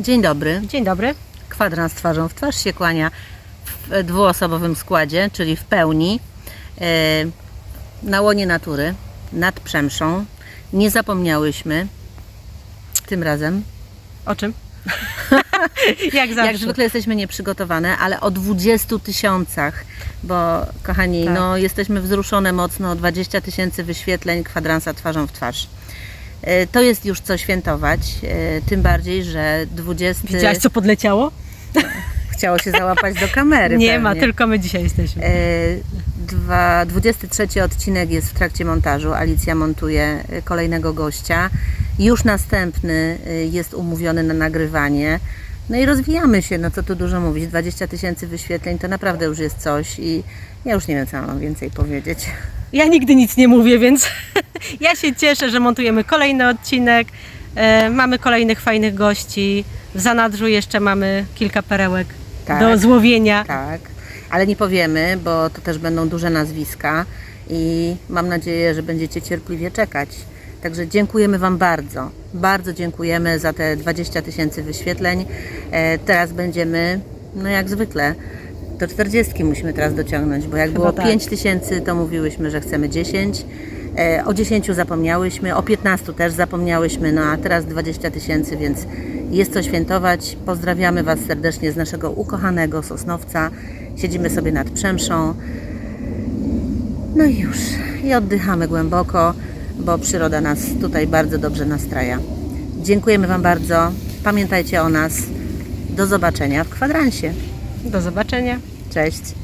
Dzień dobry. Dzień dobry. Kwadrans twarzą w twarz się kłania w dwuosobowym składzie, czyli w pełni. e, Na łonie natury, nad Przemszą. Nie zapomniałyśmy tym razem. O czym? Jak zawsze. Jak zwykle jesteśmy nieprzygotowane, ale o 20 tysiącach, bo kochani, Tak. no jesteśmy wzruszone mocno, 20 tysięcy wyświetleń kwadransa twarzą w twarz. E, To jest już co świętować, e, tym bardziej, że 20... Widziałaś, co podleciało? Chciało się załapać do kamery. Nie ma, pewnie. tylko my dzisiaj jesteśmy. E, Dwa, 23 odcinek jest w trakcie montażu. Alicja montuje kolejnego gościa. Już następny jest umówiony na nagrywanie. No i rozwijamy się, no co tu dużo mówić. 20 tysięcy wyświetleń to naprawdę już jest coś i ja już nie wiem, co mam więcej powiedzieć. Ja nigdy nic nie mówię, więc ja się cieszę, że montujemy kolejny odcinek. E, mamy kolejnych fajnych gości. W zanadrzu jeszcze mamy kilka perełek Tak. do złowienia. Tak, ale nie powiemy, bo to też będą duże nazwiska i mam nadzieję, że będziecie cierpliwie czekać. Także dziękujemy Wam bardzo. Bardzo dziękujemy za te 20 tysięcy wyświetleń. E, teraz będziemy, no jak zwykle, do 40 musimy teraz dociągnąć, bo jak Chyba było tak. 5 tysięcy, to mówiłyśmy, że chcemy 10. E, o 10 zapomniałyśmy, o 15 też zapomniałyśmy, no a teraz 20 tysięcy, więc jest co świętować. Pozdrawiamy Was serdecznie z naszego ukochanego Sosnowca. Siedzimy sobie nad Przemszą. No i już. I oddychamy głęboko, bo przyroda nas tutaj bardzo dobrze nastraja. Dziękujemy Wam bardzo. Pamiętajcie o nas. Do zobaczenia w kwadransie. Do zobaczenia. Cześć.